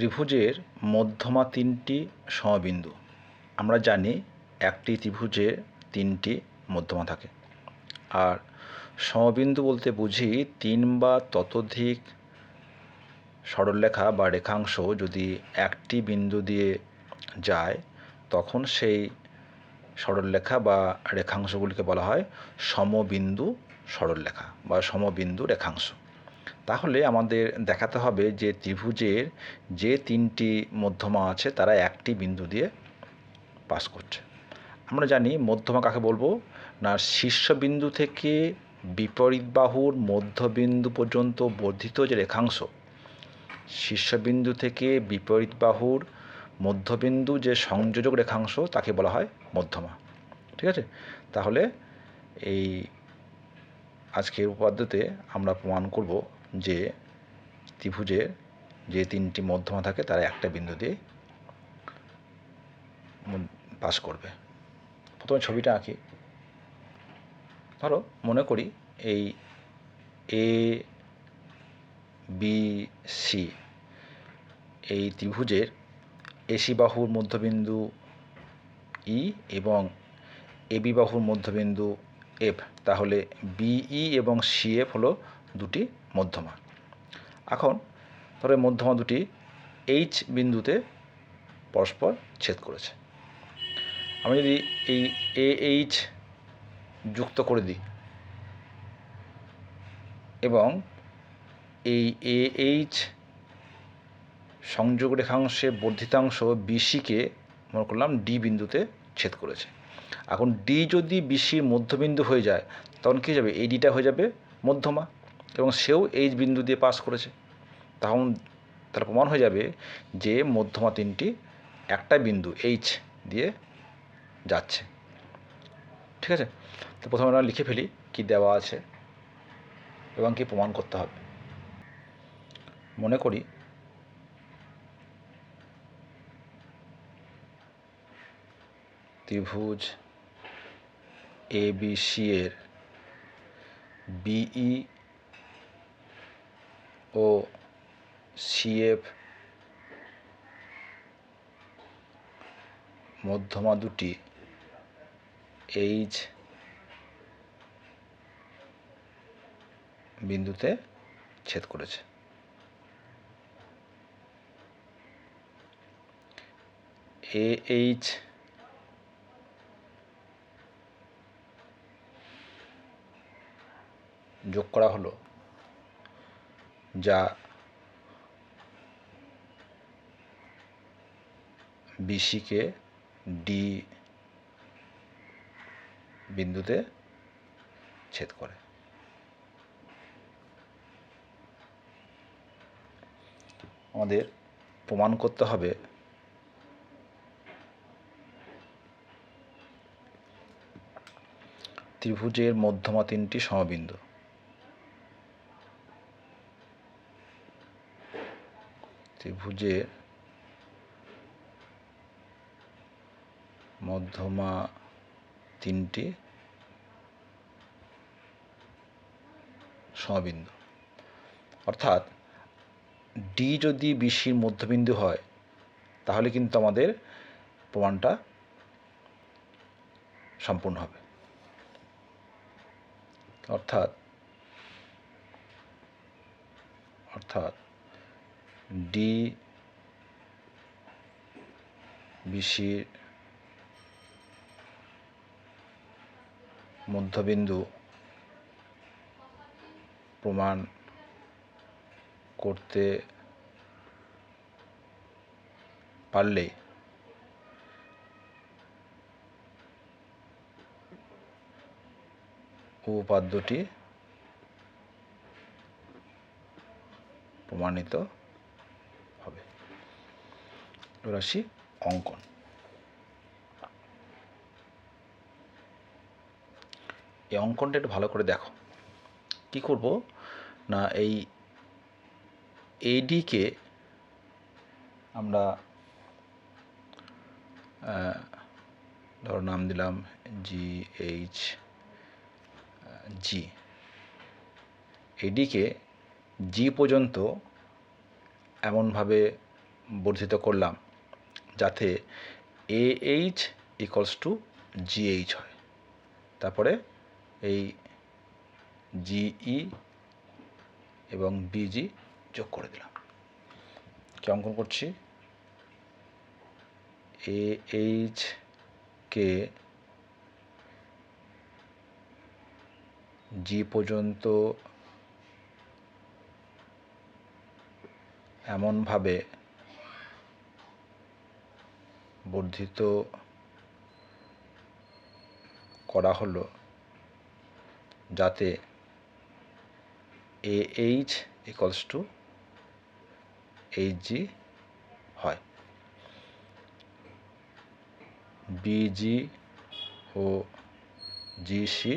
ত্রিভুজের মধ্যমা তিনটি সমবিন্দু। আমরা জানি একটি ত্রিভুজের তিনটি মধ্যমা থাকে। আর সমবিন্দু বলতে বুঝি তিন বা ততোধিক সরলরেখা বা রেখাংশ যদি একটি বিন্দু দিয়ে যায়, তখন সেই সরলরেখা বা রেখাংশগুলিকে বলা হয় সমবিন্দু সরলরেখা বা সমবিন্দু রেখাংশ। তাহলে আমাদের দেখাতে হবে যে ত্রিভুজের যে তিনটি মধ্যমা আছে, তারা একটি বিন্দু দিয়ে পাস করছে। আমরা জানি মধ্যমা কাকে বলব? না শীর্ষবিন্দু থেকে বিপরীত বাহুর মধ্যবিন্দু পর্যন্ত বর্ধিত যে রেখাংশ শীর্ষবিন্দু থেকে বিপরীত বাহুর মধ্যবিন্দু যে সংযোজক রেখাংশ, তাকে বলা হয় মধ্যমা। ঠিক আছে? তাহলে এই আজকের উপাদ্যতে আমরা প্রমাণ করব যে ত্রিভুজের যে তিনটি মধ্যমা থাকে, তারা একটা বিন্দু দিয়ে পাস করবে। প্রথমে ছবিটা আঁকি। ধরো, মনে করি এই এ বি সি এই ত্রিভুজের এসি বাহুর মধ্যবিন্দু ই এবং এবি বাহুর মধ্যবিন্দু এফ তাহলে বিই এবং সিএফ হলো দুটি মধ্যমা। এখন ধরো মধ্যমা দুটি এইচ বিন্দুতে পরস্পর ছেদ করেছে। আমি যদি এই এ এইচ যুক্ত করে দিই এবং এই এ এইচ সংযোগ রেখাংশে বর্ধিতাংশ বিসিকে মনে করলাম ডি বিন্দুতে ছেদ করেছে। এখন ডি যদি বিসির মধ্যবিন্দু হয়ে যায়, তখন কী যাবে? এই ডিটা হয়ে যাবে মধ্যমা এবং সেও এইচ বিন্দু দিয়ে পাস করেছে। তখন তার প্রমাণ হয়ে যাবে যে মধ্যমা তিনটি একটা বিন্দু এইচ দিয়ে যাচ্ছে। ঠিক আছে? তো প্রথমে আমরা লিখে ফেলি কি দেওয়া আছে এবং কি প্রমাণ করতে হবে। মনে করি ত্রিভুজ এ বি সি এর বিই ও সিএফ মধ্যমা দুটি এইচ বিন্দুতে ছেদ করেছে। এ এইচ যোগ করা হলো, যা বিসিকে ডি বিন্দুতে ছেদ করে। আমাদের প্রমাণ করতে হবে ত্রিভুজের মধ্যমা তিনটি সমবিন্দু। ত্রিভুজের মধ্যমা তিনটি সমবিন্দু। অর্থাৎ ডি যদি বিসির মধ্যবিন্দু হয়, তাহলে কিন্তু আমাদের প্রমাণটা সম্পূর্ণ হবে। অর্থাৎ অর্থাৎ ডি বিসির মধ্যবিন্দু প্রমাণ করতে পারলে উপপাদ্যটি প্রমাণিত আসি অঙ্কন। এই অঙ্কনটা একটু ভালো করে দেখো। কি করব? না, এই এডিকে আমরা ধরো নাম দিলাম জি এইচ জি এডিকে জি পর্যন্ত এমনভাবে বর্ধিত করলাম। যাতে A H equals to G H হয়। তারপরে এই জিই এবং বিজি যোগ করে দিলাম। কি অঙ্কন করছি? এ এইচ কে জি পর্যন্ত এমনভাবে বর্ধিত করা হলো যাতে A H equals to H G হয়। বিজি ও জিসি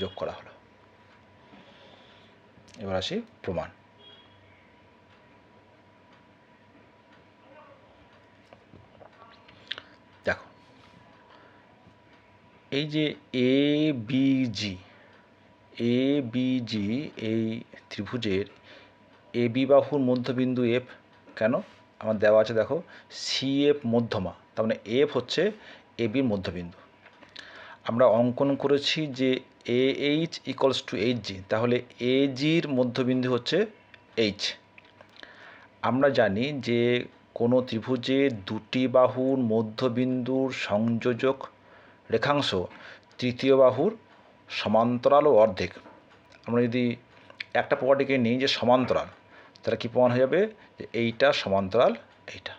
যোগ করা হলো। এবার আসি প্রমাণ দেখো এই যে এ বিজি এ বিজি এই ত্রিভুজের এ বি বাহুর মধ্যবিন্দু এফ কেন? আমার দেওয়া আছে দেখো সি এফ মধ্যমা, তার মানে এফ হচ্ছে এ বির মধ্যবিন্দু। আমরা অঙ্কন করেছি যে A H equals to H G তাহলে এ জির মধ্যবিন্দু হচ্ছে এইচ আমরা জানি যে কোনো ত্রিভুজে দুটি বাহুর মধ্যবিন্দুর সংযোজক রেখাংশ, তৃতীয় বাহুর সমান্তরাল ও অর্ধেক। আমরা যদি একটা প্রপার্টিকে নিই যে সমান্তরাল, তাহলে কী প্রমাণ হয়ে যাবে যে এইটা সমান্তরাল, এইটা।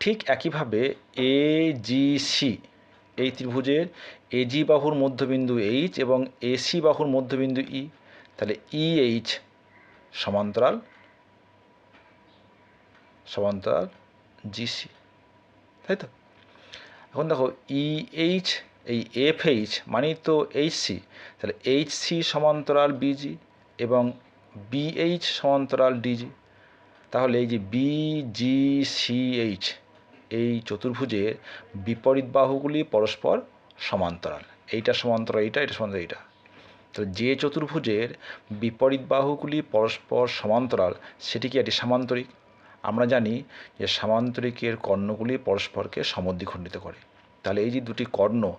ঠিক একইভাবে এ জি সি এই ত্রিভুজের এজি বাহুর মধ্যবিন্দু এইচ এবং এসি বাহুর মধ্যবিন্দু ই তাহলে ই এইচ সমান্তরাল সমান্তরাল জিসি তাই তো? এখন দেখো ই এইচ এই এফ এইচ মানেই তো এইচ সি তাহলে এইচ সি সমান্তরাল বিজি এবং বিএইচ সমান্তরাল ডিজি তাহলে এই যে বিজিসিএইচ এই চতুর্ভুজের বিপরীত বাহুগুলি পরস্পর সমান্তরাল। এইটা সমান্তরাল এইটা, এটা সমান্তরাল এইটা। তো যে চতুর্ভুজের বিপরীত বাহুগুলি পরস্পর সমান্তরাল, সেটি কি একটি সামান্তরিক? আমরা জানি যে সামান্তরিকের কর্ণগুলি পরস্পরকে সমদ্বিখণ্ডিত করে। তাহলে এই যে দুটি কর্ণ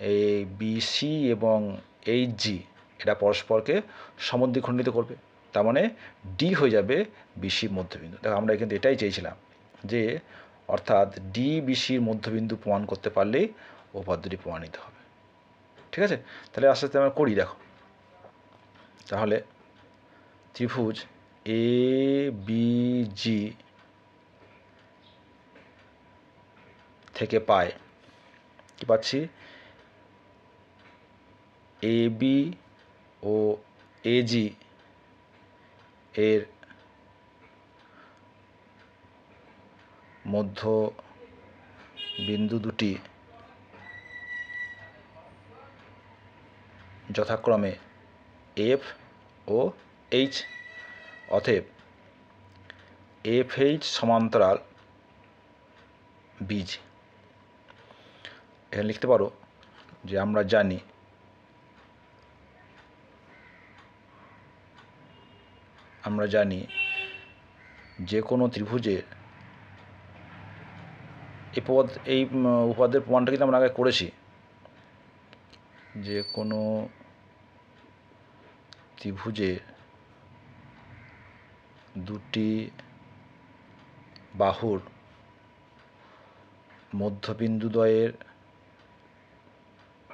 এই বিসি এবং এইচ, জি, এটা পরস্পরকে সমদ্বিখণ্ডিত করবে। তার মানে ডি হয়ে যাবে বিসির মধ্যবিন্দু। দেখো, আমরা কিন্তু এটাই চেয়েছিলাম যে, অর্থাৎ ডি বিসির মধ্যবিন্দু প্রমাণ করতে পারলেই উপাদ্যটি প্রমাণিত হবে। ঠিক আছে? তাহলে আস্তে আস্তে আমরা করি, দেখো। তাহলে ত্রিভুজ এ বি জি থেকে পায় কি পাচ্ছি? এ বি ও এজি এর মধ্য বিন্দু দুটি যথাক্রমে এফ ও এইচ অতএব এফ এইচ সমান্তরাল বীজ। এখানে লিখতে পারো যে আমরা জানি আমরা জানি যে কোনো ত্রিভুজের এই পদ এই উপাদের প্রমাণটা কিন্তু আমরা আগে করেছি যে কোনো ত্রিভুজের দুটি বাহুর মধ্যবিন্দুদ্বয়ের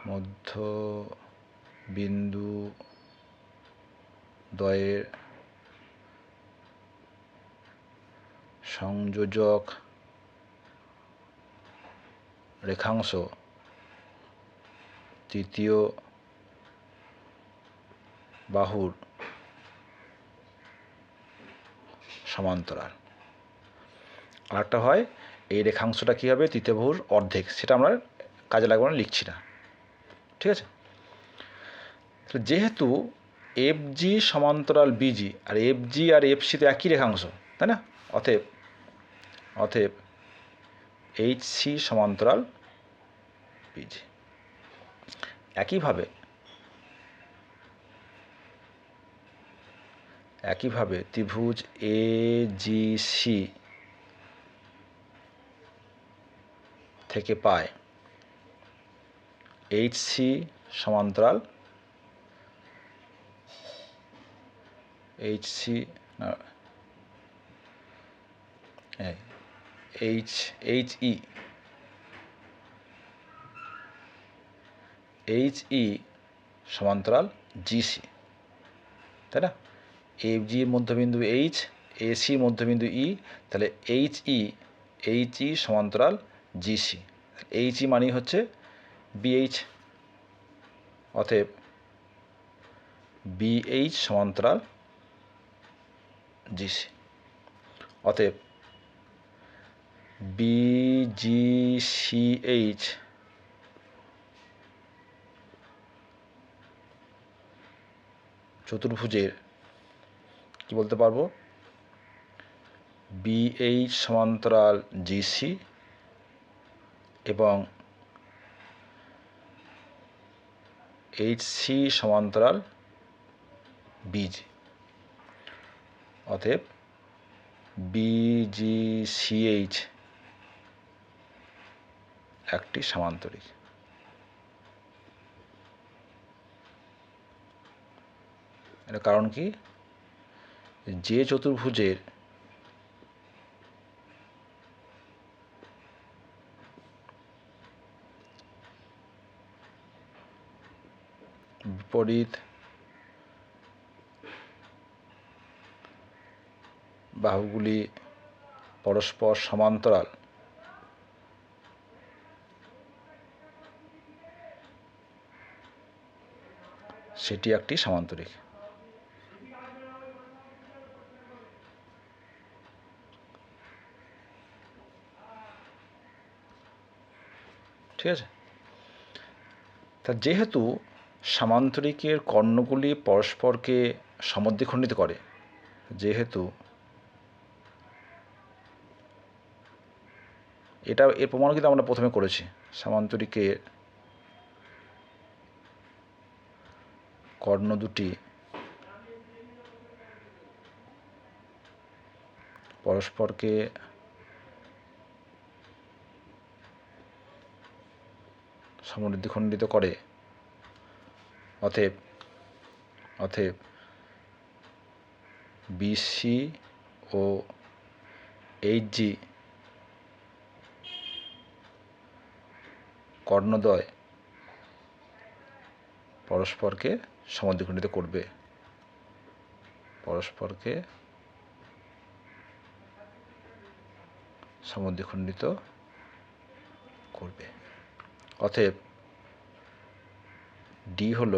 মধ্য বিন্দু দ্বয়ের সংযোজক রেখাংশ তৃতীয় বাহুর সমান্তরাল। আরেকটা হয়, এই রেখাংশটা কী হবে? তৃতীয় বাহুর অর্ধেক। সেটা আমরা কাজে লাগবে না, লিখছি না। ঠিক আছে? যেহেতু এফ জি সমান্তরাল বিজি আর এফ জি আর এফ সি তো একই রেখাংশ, তাই না? অতএব অতএব এইচ সি সমান্তরাল বিজি একইভাবে একইভাবে ত্রিভুজ এ জি সি থেকে পায়। এইচ সি সমান্তরাল। H C H H E H E সমান্তরাল জিসি তাই না? এ জি মধ্যবিন্দু এইচ এ সি মধ্যবিন্দু ই তাহলে এইচ ই এইচ ই সমান্তরাল জিসি এইচ ই মানেই হচ্ছে বিএইচ অতএব বিএইচ সমান্তরাল জিসি অতএব বিজিসিএইচ চতুর্ভুজের কি বলতে পারব? বিএইচ সমান্তরাল জিসি এবং এইচ সি সমান্তরাল বীজ অতএব বিজিসিএইচ একটি সামান্তরিক। এর কারণ কি? যে চতুর্ভুজের বিপরীত বাহুগুলি পরস্পর সমান্তরাল। সেটি একটি সামান্তরিক। ঠিক আছে? তা যেহেতু সামান্তরিকের কর্ণগুলি পরস্পরকে সমদ্বিখণ্ডিত করে, যেহেতু এটা, এর প্রমাণ কিন্তু আমরা প্রথমে করেছি সামান্তরিকের কর্ণ দুটি পরস্পরকে সমৃদ্ধিখণ্ডিত করে। অতএব অতএব বিসি ও এইচ জি কর্ণদ্বয় পরস্পরকে সমদ্বিখণ্ডিত করবে। পরস্পরকে সমদ্বিখণ্ডিত করবে। অতএব ডি হল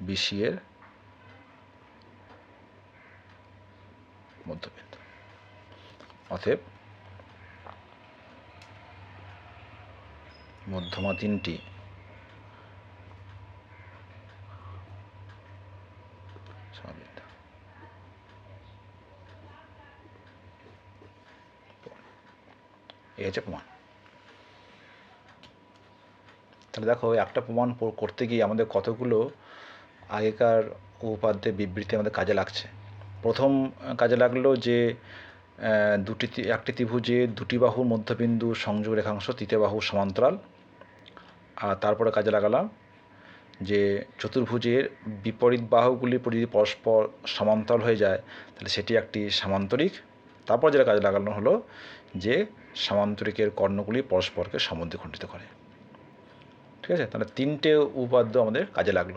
বিসি এর মধ্যবিন্দু অতএব মধ্যমা তিনটি এই হচ্ছে প্রমাণ। তাহলে দেখো একটা প্রমাণ করতে গিয়ে আমাদের কতগুলো আগেকার উপপাদ্যের বিবৃতি আমাদের কাজে লাগছে। প্রথম কাজে লাগল যে দুটি একটি ত্রিভুজে দুটি বাহুর মধ্যবিন্দু সংযোগ রেখাংশ, তৃতীয় বাহু সমান্তরাল। আর তারপরে কাজে লাগালাম যে, চতুর্ভুজের বিপরীত বাহুগুলি যদি পরস্পর সমান্তরাল হয়ে যায়, তাহলে সেটি একটি সামান্তরিক। তারপর যেটা কাজে লাগানো হলো যে, সামান্তরিকের কর্ণগুলি পরস্পরকে সমদ্বিখণ্ডিত করে। ঠিক আছে? তাহলে তিনটে উপাদ্য আমাদের কাজে লাগল।